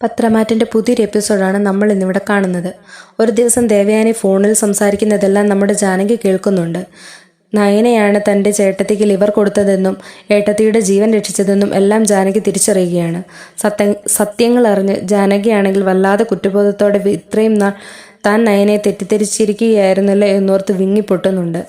പത്രമാറ്റിന്റെ പുതിയൊരു എപ്പിസോഡാണ് നമ്മൾ ഇന്നിവിടെ കാണുന്നത്. ഒരു ദിവസം ദേവയാനി ഫോണിൽ സംസാരിക്കുന്നതെല്ലാം നമ്മുടെ ജാനകി കേൾക്കുന്നുണ്ട്. നയനയാണ് തന്റെ ചേട്ടത്തിക്ക് ലിവർ കൊടുത്തതെന്നും ഏട്ടത്തിയുടെ ജീവൻ രക്ഷിച്ചതെന്നും എല്ലാം ജാനകി തിരിച്ചറിയുകയാണ്. സത്യ സത്യങ്ങൾ അറിഞ്ഞ് ജാനകിയാണെങ്കിൽ വല്ലാതെ കുറ്റബോധത്തോടെ ഇത്രയും നാൾ താൻ നയനയെ തെറ്റിദ്ധരിച്ചിരിക്കുകയായിരുന്നല്ലോ എന്നോർത്ത് വിങ്ങിപ്പൊട്ടുന്നുണ്ട്.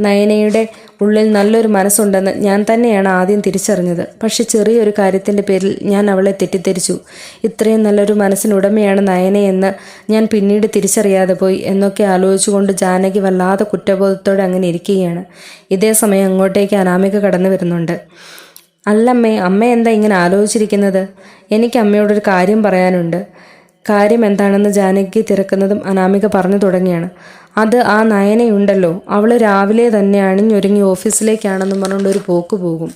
നയനയുടെ ഉള്ളിൽ നല്ലൊരു മനസ്സുണ്ടെന്ന് ഞാൻ തന്നെയാണ് ആദ്യം തിരിച്ചറിഞ്ഞത്. പക്ഷെ ചെറിയൊരു കാര്യത്തിന്റെ പേരിൽ ഞാൻ അവളെ തെറ്റിദ്ധരിച്ചു. ഇത്രയും നല്ലൊരു മനസ്സിനുടമയാണ് നയനയെന്ന് ഞാൻ പിന്നീട് തിരിച്ചറിയാതെ പോയി എന്നൊക്കെ ആലോചിച്ചുകൊണ്ട് ജാനകി വല്ലാതെ കുറ്റബോധത്തോടെ അങ്ങനെ ഇരിക്കുകയാണ്. ഇതേ സമയം അങ്ങോട്ടേക്ക് അനാമിക കടന്നു വരുന്നുണ്ട്. അല്ലമ്മേ അമ്മ എന്താ ഇങ്ങനെ ആലോചിച്ചിരിക്കുന്നത്? എനിക്ക് അമ്മയോടൊരു കാര്യം പറയാനുണ്ട്. കാര്യം എന്താണെന്ന് ജാനകി തിരക്കുന്നതും അനാമിക പറഞ്ഞു തുടങ്ങിയാണ്. അത് ആ നയനയുണ്ടല്ലോ. അവൾ രാവിലെ തന്നെ അണിഞ്ഞൊരുങ്ങി ഓഫീസിലേക്കാണെന്നും പറഞ്ഞുകൊണ്ട് ഒരു പോക്ക് പോകും.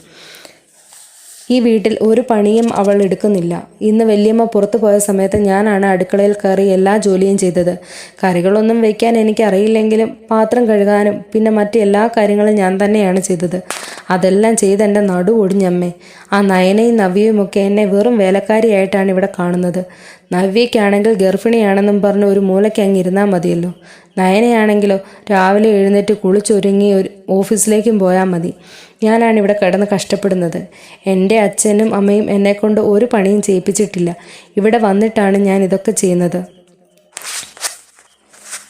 ഈ വീട്ടിൽ ഒരു പണിയും അവൾ എടുക്കുന്നില്ല. ഇന്ന് വല്യമ്മ പുറത്തു പോയ സമയത്ത് ഞാനാണ് അടുക്കളയിൽ കയറി എല്ലാ ജോലിയും ചെയ്തത്. കറികളൊന്നും വയ്ക്കാൻ എനിക്ക് അറിയില്ലെങ്കിലും പാത്രം കഴുകാനും പിന്നെ മറ്റു എല്ലാ കാര്യങ്ങളും ഞാൻ തന്നെയാണ് ചെയ്തത്. അതെല്ലാം ചെയ്ത് എന്റെ നടു ഒടിഞ്ഞമ്മേ ആ നയനയും നവ്യയും ഒക്കെ എന്നെ വെറും വേലക്കാരിയായിട്ടാണ് ഇവിടെ കാണുന്നത്. നവ്യയ്ക്കാണെങ്കിൽ ഗർഭിണിയാണെന്നും പറഞ്ഞ് ഒരു മൂലയ്ക്ക് അങ്ങ് ഇരുന്നാൽ മതിയല്ലോ. നയനയാണെങ്കിലോ രാവിലെ എഴുന്നേറ്റ് കുളിച്ചൊരുങ്ങി ഒരു ഓഫീസിലേക്കും പോയാൽ മതി. ഞാനാണ് ഇവിടെ കിടന്ന് കഷ്ടപ്പെടുന്നത്. എന്റെ അച്ഛനും അമ്മയും എന്നെക്കൊണ്ട് ഒരു പണിയും ചെയ്യിപ്പിച്ചിട്ടില്ല. ഇവിടെ വന്നിട്ടാണ് ഞാൻ ഇതൊക്കെ ചെയ്യുന്നത്.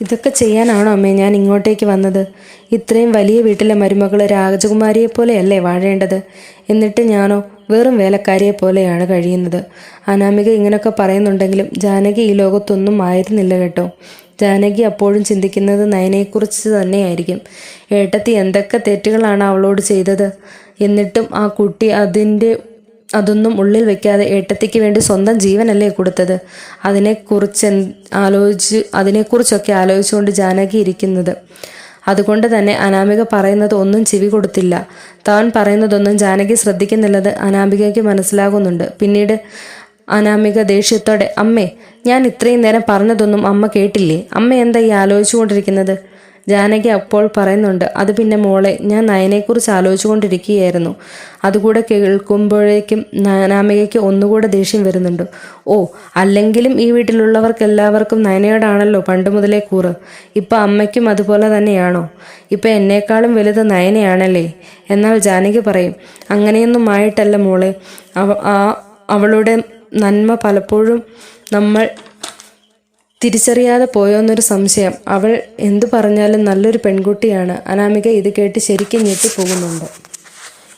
ഇതൊക്കെ ചെയ്യാനാണോ അമ്മേ ഞാൻ ഇങ്ങോട്ടേക്ക് വന്നത്? ഇത്രയും വലിയ വീട്ടിലെ മരുമകൾ രാജകുമാരിയെ പോലെയല്ലേ വാഴേണ്ടത്? എന്നിട്ട് ഞാനോ വെറും വേലക്കാരിയെ പോലെയാണ് കഴിയുന്നത്. അനാമിക ഇങ്ങനെയൊക്കെ പറയുന്നുണ്ടെങ്കിലും ജാനകി ഈ ലോകത്തൊന്നും ആയിരുന്നില്ല കേട്ടോ. ജാനകി അപ്പോഴും ചിന്തിക്കുന്നത് നയനയെക്കുറിച്ച് തന്നെയായിരിക്കും. ഏട്ടത്തി എന്തൊക്കെ തെറ്റുകളാണ് അവളോട് ചെയ്തത്? എന്നിട്ടും ആ കുട്ടി അതിന്റെ അതൊന്നും ഉള്ളിൽ വെക്കാതെ ഏട്ടത്തിക്ക് വേണ്ടി സ്വന്തം ജീവനല്ലേ കൊടുത്തത്? അതിനെക്കുറിച്ച് ആലോചിച്ച് അതിനെക്കുറിച്ചൊക്കെ ആലോചിച്ചുകൊണ്ട് ജാനകി ഇരിക്കുന്നത്. അതുകൊണ്ട് തന്നെ അനാമിക പറയുന്നത് ഒന്നും ചെവി കൊടുത്തില്ല. താൻ പറയുന്നതൊന്നും ജാനകി ശ്രദ്ധിക്കുന്നില്ലത് അനാമികയ്ക്ക് മനസ്സിലാകുന്നുണ്ട്. പിന്നീട് അനാമിക ദേഷ്യത്തോടെ അമ്മേ ഞാൻ ഇത്രയും നേരം പറഞ്ഞതൊന്നും അമ്മ കേട്ടില്ലേ? അമ്മ എന്താ ഈ ആലോചിച്ചുകൊണ്ടിരിക്കുന്നത്? ജാനകി അപ്പോൾ പറയുന്നുണ്ട് അത് പിന്നെ മോളെ ഞാൻ നയനെക്കുറിച്ച് ആലോചിച്ചുകൊണ്ടിരിക്കുകയായിരുന്നു. അതുകൂടെ കേൾക്കുമ്പോഴേക്കും അനാമികയ്ക്ക് ഒന്നുകൂടെ ദേഷ്യം വരുന്നുണ്ട്. ഓ അല്ലെങ്കിലും ഈ വീട്ടിലുള്ളവർക്കെല്ലാവർക്കും നയനയോടാണല്ലോ പണ്ട് മുതലേ കൂറ്. ഇപ്പം അമ്മയ്ക്കും അതുപോലെ തന്നെയാണോ? ഇപ്പം എന്നേക്കാളും വലുത് നയനയാണല്ലേ? എന്നാൽ ജാനകി പറയും അങ്ങനെയൊന്നും ആയിട്ടല്ല മോളെ. അവ അവളുടെ നന്മ പലപ്പോഴും നമ്മൾ തിരിച്ചറിയാതെ പോയോന്നൊരു സംശയം. അവൾ എന്തു പറഞ്ഞാലും നല്ലൊരു പെൺകുട്ടിയാണ്. അനാമിക ഇത് കേട്ട് ശരിക്കും ഞെട്ടിപ്പോകുന്നുണ്ട്.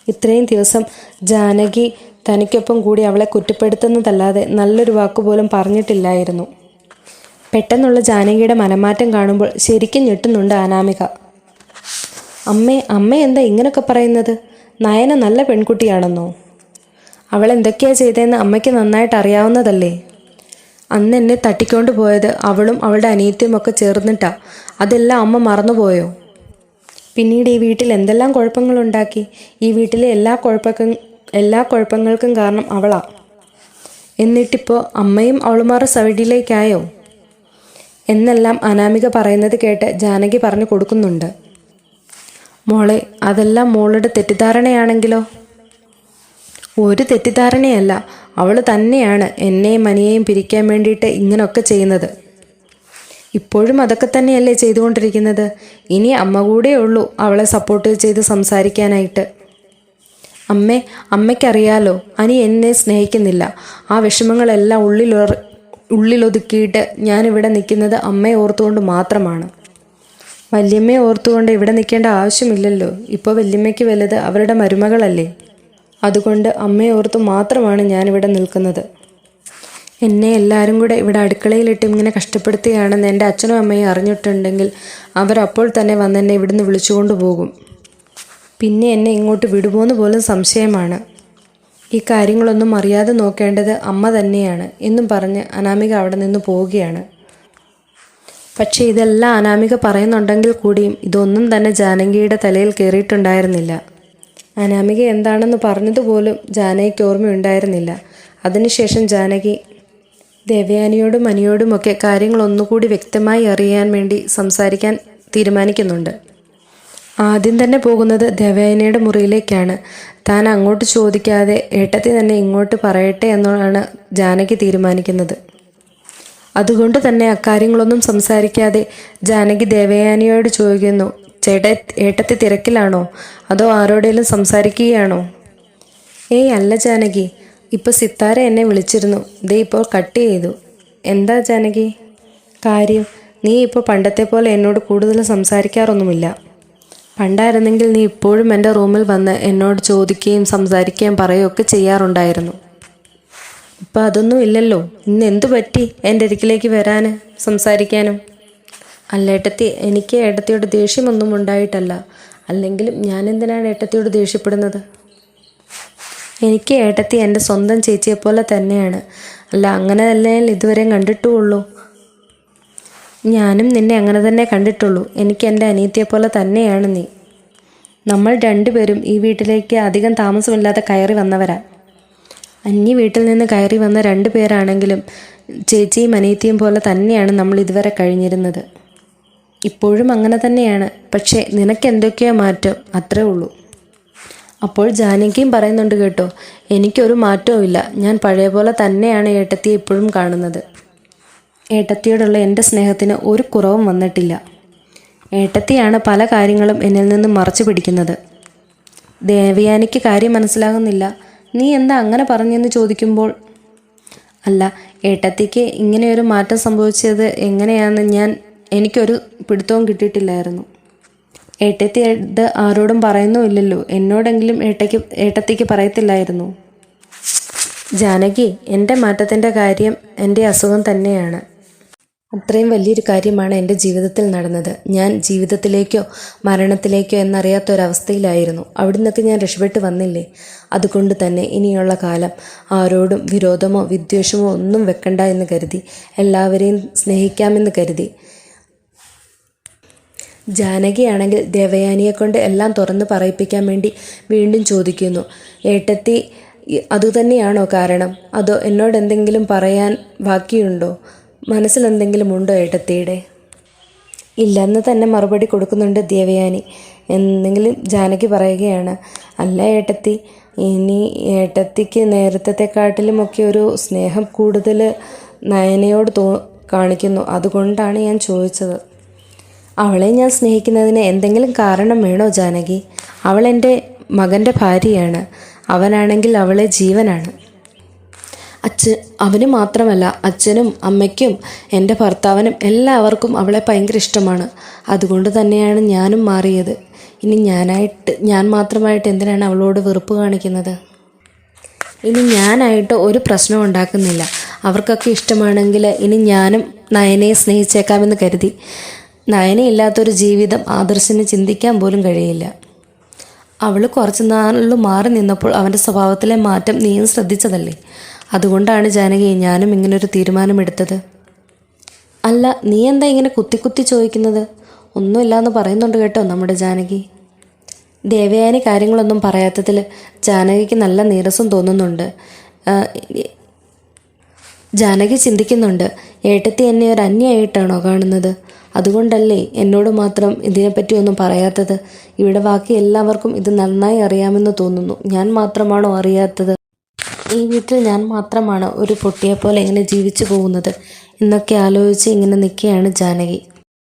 ഇത്രയും ദിവസം ജാനകി തനിക്കൊപ്പം കൂടി അവളെ കുറ്റപ്പെടുത്തുന്നതല്ലാതെ നല്ലൊരു വാക്കുപോലും പറഞ്ഞിട്ടില്ലായിരുന്നു. പെട്ടെന്നുള്ള ജാനകിയുടെ മനമാറ്റം കാണുമ്പോൾ ശരിക്കും ഞെട്ടുന്നുണ്ട് അനാമിക. അമ്മേ അമ്മ എന്താ ഇങ്ങനൊക്കെ പറയുന്നത്? നയന നല്ല പെൺകുട്ടിയാണെന്നോ? അവൾ എന്തൊക്കെയാ ചെയ്തതെന്ന് അമ്മയ്ക്ക് നന്നായിട്ട് അറിയാവുന്നതല്ലേ അന്ന് എന്നെ തട്ടിക്കൊണ്ട് പോയത് അവളും അവളുടെ അനിയത്തിയും ഒക്കെ ചേർന്നിട്ടാ. അതെല്ലാം അമ്മ മറന്നുപോയോ? പിന്നീട് ഈ വീട്ടിൽ എന്തെല്ലാം കുഴപ്പങ്ങളുണ്ടാക്കി ഈ വീട്ടിലെ എല്ലാ കുഴപ്പക്കും എല്ലാ കുഴപ്പങ്ങൾക്കും കാരണം അവളാ. എന്നിട്ടിപ്പോൾ അമ്മയും അവളുമാരുടെ സൈഡിലേക്കായോ? എന്നെല്ലാം അനാമിക പറയുന്നത് കേട്ട് ജാനകി പറഞ്ഞു കൊടുക്കുന്നുണ്ട്. മോളെ അതെല്ലാം മോളുടെ തെറ്റിദ്ധാരണയാണെങ്കിലോ? ഒരു തെറ്റിദ്ധാരണയല്ല. അവൾ തന്നെയാണ് എന്നെയും മനിയെയും പിരിക്കാൻ വേണ്ടിയിട്ട് ഇങ്ങനൊക്കെ ചെയ്യുന്നത്. ഇപ്പോഴും അതൊക്കെ തന്നെയല്ലേ ചെയ്തുകൊണ്ടിരിക്കുന്നത്? ഇനി അമ്മ കൂടെ ഉള്ളൂ അവളെ സപ്പോർട്ട് ചെയ്ത് സംസാരിക്കാനായിട്ട്. അമ്മേ അമ്മയ്ക്കറിയാലോ അനി എന്നെ സ്നേഹിക്കുന്നില്ല. ആ വിഷമങ്ങളെല്ലാം ഉള്ളിലൊ ഉള്ളിലൊതുക്കിയിട്ട് ഞാനിവിടെ നിൽക്കുന്നത് അമ്മയെ ഓർത്തുകൊണ്ട് മാത്രമാണ്. വല്യമ്മയെ ഓർത്തുകൊണ്ട് ഇവിടെ നിൽക്കേണ്ട ആവശ്യമില്ലല്ലോ. ഇപ്പോൾ വല്യമ്മയ്ക്ക് വലുത് അവരുടെ മരുമകളല്ലേ? അതുകൊണ്ട് അമ്മയോർത്ത് മാത്രമാണ് ഞാനിവിടെ നിൽക്കുന്നത്. എന്നെ എല്ലാവരും കൂടെ ഇവിടെ അടുക്കളയിലിട്ട് ഇങ്ങനെ കഷ്ടപ്പെടുത്തുകയാണെന്ന് എന്റെ അച്ഛനും അമ്മയും അറിഞ്ഞിട്ടുണ്ടെങ്കിൽ അവരപ്പോൾ തന്നെ വന്ന് എന്നെ ഇവിടുന്ന് വിളിച്ചുകൊണ്ട് പോകും. പിന്നെ എന്നെ ഇങ്ങോട്ട് വിടുമോന്ന് പോലും സംശയമാണ്. ഈ കാര്യങ്ങളൊന്നും അറിയാതെ നോക്കേണ്ടത് അമ്മ തന്നെയാണ് എന്നും പറഞ്ഞ് അനാമിക അവിടെ നിന്ന് പോവുകയാണ്. പക്ഷേ ഇതെല്ലാം അനാമിക പറയുന്നുണ്ടെങ്കിൽ കൂടിയും ഇതൊന്നും തന്നെ ജാനകിയുടെ തലയിൽ കയറിയിട്ടുണ്ടായിരുന്നില്ല. അനാമിക എന്താണെന്ന് പറഞ്ഞതുപോലും ജാനകിക്ക് ഓർമ്മയുണ്ടായിരുന്നില്ല. അതിനുശേഷം ജാനകി ദേവയാനിയോടും മനിയോടുമൊക്കെ കാര്യങ്ങൾ ഒന്നുകൂടി വ്യക്തമായി അറിയാൻ വേണ്ടി സംസാരിക്കാൻ തീരുമാനിക്കുന്നുണ്ട്. ആദ്യം തന്നെ പോകുന്നത് ദേവയാനിയുടെ മുറിയിലേക്കാണ്. താൻ അങ്ങോട്ട് ചോദിക്കാതെ ഏട്ടത്തി തന്നെ ഇങ്ങോട്ട് പറയട്ടെ എന്നാണ് ജാനകി തീരുമാനിക്കുന്നത്. അതുകൊണ്ട് തന്നെ അക്കാര്യങ്ങളൊന്നും സംസാരിക്കാതെ ജാനകി ദേവയാനിയോട് ചോദിക്കുന്നു ചേട്ട ഏട്ടത്തി തിരക്കിലാണോ? അതോ ആരോടേലും സംസാരിക്കുകയാണോ? ഏയ് അല്ല ജാനകി. ഇപ്പോൾ സിത്താര എന്നെ വിളിച്ചിരുന്നു. ദേ ഇപ്പോൾ കട്ട് ചെയ്തു. എന്താ ജാനകി? കാര്യം നീ ഇപ്പോൾ പണ്ടത്തെ പോലെ എന്നോട് കൂടുതൽ സംസാരിക്കാറൊന്നുമില്ല. പണ്ടായിരുന്നെങ്കിൽ നീ ഇപ്പോഴും എന്റെ റൂമിൽ വന്ന് എന്നോട് ചോദിക്കുകയും സംസാരിക്കുകയും പറയുകയൊക്കെ ചെയ്യാറുണ്ടായിരുന്നു. ഇപ്പം അതൊന്നും ഇല്ലല്ലോ. ഇന്ന് എന്തു പറ്റി? എന്റെ അരികിലേക്ക് വരാൻ സംസാരിക്കാനും. അല്ല ഏട്ടത്തി എനിക്ക് ഏട്ടത്തിയോട് ദേഷ്യമൊന്നും ഉണ്ടായിട്ടല്ല. അല്ലെങ്കിലും ഞാൻ എന്തിനാണ് ഏട്ടത്തിയോട് ദേഷ്യപ്പെടുന്നത്? എനിക്ക് ഏട്ടത്തി എന്റെ സ്വന്തം ചേച്ചിയെ പോലെ തന്നെയാണ്. അല്ല അങ്ങനെ തന്നെ ഇതുവരെ കണ്ടിട്ടുള്ളൂ. ഞാനും നിന്നെ അങ്ങനെ തന്നെ കണ്ടിട്ടുള്ളൂ. എനിക്ക് എന്റെ അനിയത്തിയെപ്പോലെ തന്നെയാണ് നീ. നമ്മൾ രണ്ടുപേരും ഈ വീട്ടിലേക്ക് അധികം താമസമില്ലാതെ കയറി വന്നവരാ. അന്യ വീട്ടിൽ നിന്ന് കയറി വന്ന രണ്ടു പേരാണെങ്കിലും ചേച്ചിയും അനിയത്തിയും പോലെ തന്നെയാണ് നമ്മൾ ഇതുവരെ കഴിഞ്ഞിരുന്നത്. ഇപ്പോഴും അങ്ങനെ തന്നെയാണ്. പക്ഷേ നിനക്ക് എന്തൊക്കെയോ മാറ്റം. അത്രേ ഉള്ളൂ. അപ്പോൾ ജാനകിയും പറയുന്നുണ്ട് കേട്ടോ എനിക്കൊരു മാറ്റവും ഇല്ല. ഞാൻ പഴയ പോലെ തന്നെയാണ് ഏട്ടത്തിയെ ഇപ്പോഴും കാണുന്നത്. ഏട്ടത്തിയോടുള്ള എന്റെ സ്നേഹത്തിന് ഒരു കുറവും വന്നിട്ടില്ല. ഏട്ടത്തിയാണ് പല കാര്യങ്ങളും എന്നിൽ നിന്ന് മറച്ചു പിടിക്കുന്നത്. ദേവയാനിക്ക് കാര്യം മനസ്സിലാകുന്നില്ല. നീ എന്താ അങ്ങനെ പറഞ്ഞെന്ന് ചോദിക്കുമ്പോൾ അല്ല ഏട്ടത്തിക്ക് ഇങ്ങനെയൊരു മാറ്റം സംഭവിച്ചത് എങ്ങനെയാണെന്ന് ഞാൻ എനിക്കൊരു പിടുത്തവും കിട്ടിയിട്ടില്ലായിരുന്നു. ഏട്ടത്തി ഇത് ആരോടും പറയുന്നുമില്ലല്ലോ. എന്നോടെങ്കിലും ഏട്ടയ്ക്ക് ഏട്ടത്തിക്ക് പറയത്തില്ലായിരുന്നു. ജാനകി എന്റെ മാറ്റത്തിന്റെ കാര്യം എന്റെ അസുഖം തന്നെയാണ്. അത്രയും വലിയൊരു കാര്യമാണ് എന്റെ ജീവിതത്തിൽ നടന്നത്. ഞാൻ ജീവിതത്തിലേക്കോ മരണത്തിലേക്കോ എന്നറിയാത്ത ഒരവസ്ഥയിലായിരുന്നു അവിടെ നിന്നൊക്കെ ഞാൻ രക്ഷപ്പെട്ട് വന്നില്ലേ? അതുകൊണ്ട് തന്നെ ഇനിയുള്ള കാലം ആരോടും വിരോധമോ വിദ്വേഷമോ ഒന്നും വെക്കണ്ട എന്ന് കരുതി എല്ലാവരെയും സ്നേഹിക്കാമെന്ന് കരുതി ജാനകിയാണെങ്കിൽ ദേവയാനിയെ കൊണ്ട് എല്ലാം തുറന്ന് പറയിപ്പിക്കാൻ വേണ്ടി വീണ്ടും ചോദിക്കുന്നു. ഏട്ടത്തി അതുതന്നെയാണോ കാരണം? അതോ എന്നോട് എന്തെങ്കിലും പറയാൻ ബാക്കിയുണ്ടോ? മനസ്സിലെന്തെങ്കിലും ഉണ്ടോ ഏട്ടത്തിയുടെ? ഇല്ലെന്ന് തന്നെ മറുപടി കൊടുക്കുന്നുണ്ട് ദേവയാനി. എന്തെങ്കിലും ജാനകി പറയുകയാണ്. അല്ല ഏട്ടത്തി ഇനി ഏട്ടത്തിക്ക് നേരത്തെക്കാട്ടിലുമൊക്കെ ഒരു സ്നേഹം കൂടുതൽ നയനയോട് തോ കാണിക്കുന്നു. അതുകൊണ്ടാണ് ഞാൻ ചോദിച്ചത്. അവളെ ഞാൻ സ്നേഹിക്കുന്നതിന് എന്തെങ്കിലും കാരണം വേണോ ജാനകി? അവൾ എന്റെ മകന്റെ ഭാര്യയാണ്. അവനാണെങ്കിൽ അവളെ ജീവനാണ്. അച്ഛൻ അവന് മാത്രമല്ല അച്ഛനും അമ്മയ്ക്കും എന്റെ ഭർത്താവിനും എല്ലാവർക്കും അവളെ ഭയങ്കര ഇഷ്ടമാണ്. അതുകൊണ്ട് തന്നെയാണ് ഞാനും മാറിയത്. ഇനി ഞാനായിട്ട് ഞാൻ മാത്രമായിട്ട് എന്തിനാണ് അവളോട് വെറുപ്പ് കാണിക്കുന്നത്? ഇനി ഞാനായിട്ട് ഒരു പ്രശ്നം ഉണ്ടാക്കുന്നില്ല. അവർക്കൊക്കെ ഇഷ്ടമാണെങ്കിൽ ഇനി ഞാനും നയനയെ സ്നേഹിച്ചേക്കാമെന്ന് കരുതി. നയനയില്ലാത്തൊരു ജീവിതം ആദർശന് ചിന്തിക്കാൻ പോലും കഴിയില്ല. അവൾ കുറച്ച് നാളിൽ മാറി നിന്നപ്പോൾ അവന്റെ സ്വഭാവത്തിലെ മാറ്റം നീയും ശ്രദ്ധിച്ചതല്ലേ? അതുകൊണ്ടാണ് ജാനകി ഞാനും ഇങ്ങനൊരു തീരുമാനമെടുത്തത്. അല്ല നീ എന്താ ഇങ്ങനെ കുത്തി കുത്തി ചോദിക്കുന്നത്? ഒന്നുമില്ല എന്ന് പറയുന്നുണ്ട് കേട്ടോ നമ്മുടെ ജാനകി. ദേവയാനി കാര്യങ്ങളൊന്നും പറയാത്തതിൽ ജാനകിക്ക് നല്ല നീരസം തോന്നുന്നുണ്ട്. ജാനകി ചിന്തിക്കുന്നുണ്ട് ഏട്ടത്തി എന്നെ ഒരു അന്യായിട്ടാണോ കാണുന്നത്? അതുകൊണ്ടല്ലേ എന്നോട് മാത്രം ഇതിനെപ്പറ്റി ഒന്നും പറയാത്തത്. ഇവിടെ ബാക്കി എല്ലാവർക്കും ഇത് നന്നായി അറിയാമെന്ന് തോന്നുന്നു. ഞാൻ മാത്രമാണോ അറിയാത്തത്? ഈ വീട്ടിൽ ഞാൻ മാത്രമാണ് ഒരു പൊട്ടിയെപ്പോലെ ഇങ്ങനെ ജീവിച്ചു പോകുന്നത്. എന്നൊക്കെ ആലോചിച്ച് ഇങ്ങനെ നിൽക്കുകയാണ് ജാനകി.